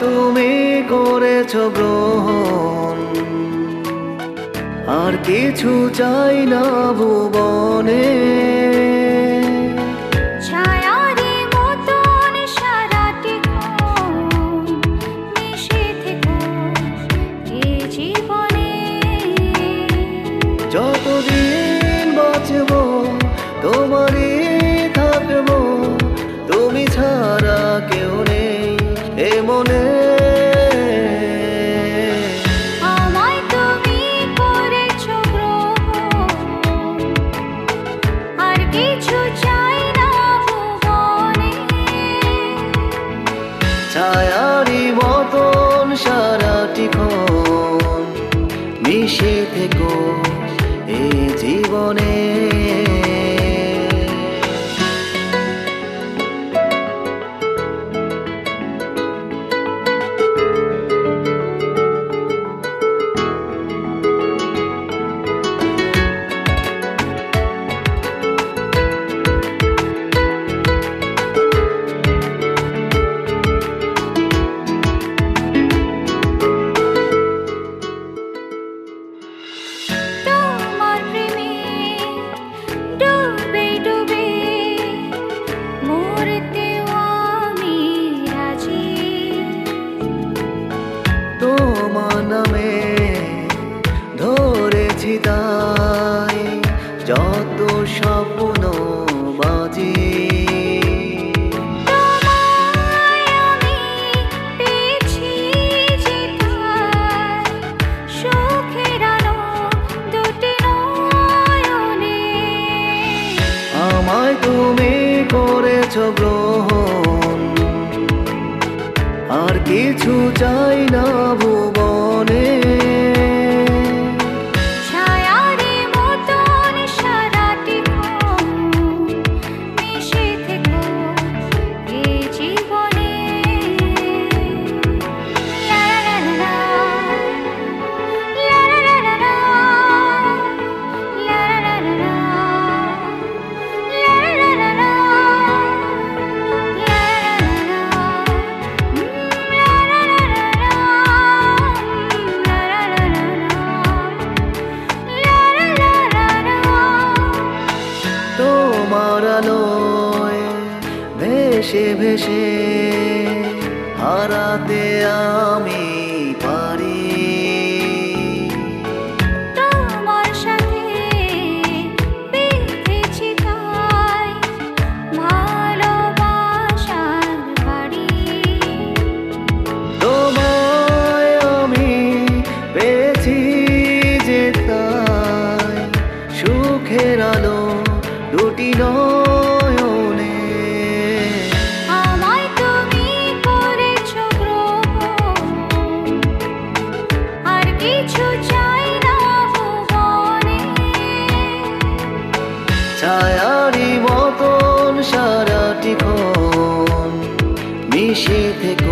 তুমি করেছ গ্রহণ। আর কিছু চাই না ভুবনে। মনে তাই যত স্বপ্ন বাজি। আমায় তুমি করেছ গ্রহণ আর কিছু চাই না ভুবনে। তোমার ভেসে ভেসে হারাতে আমি পারি। সুখের আলো দুটি নয়নে আমায় তুমি করেছ গ্রহণ। আর কিছু চাই না ভুবনে। ছায়ারি মতন সারাটি ক্ষণ মিশে থেকে।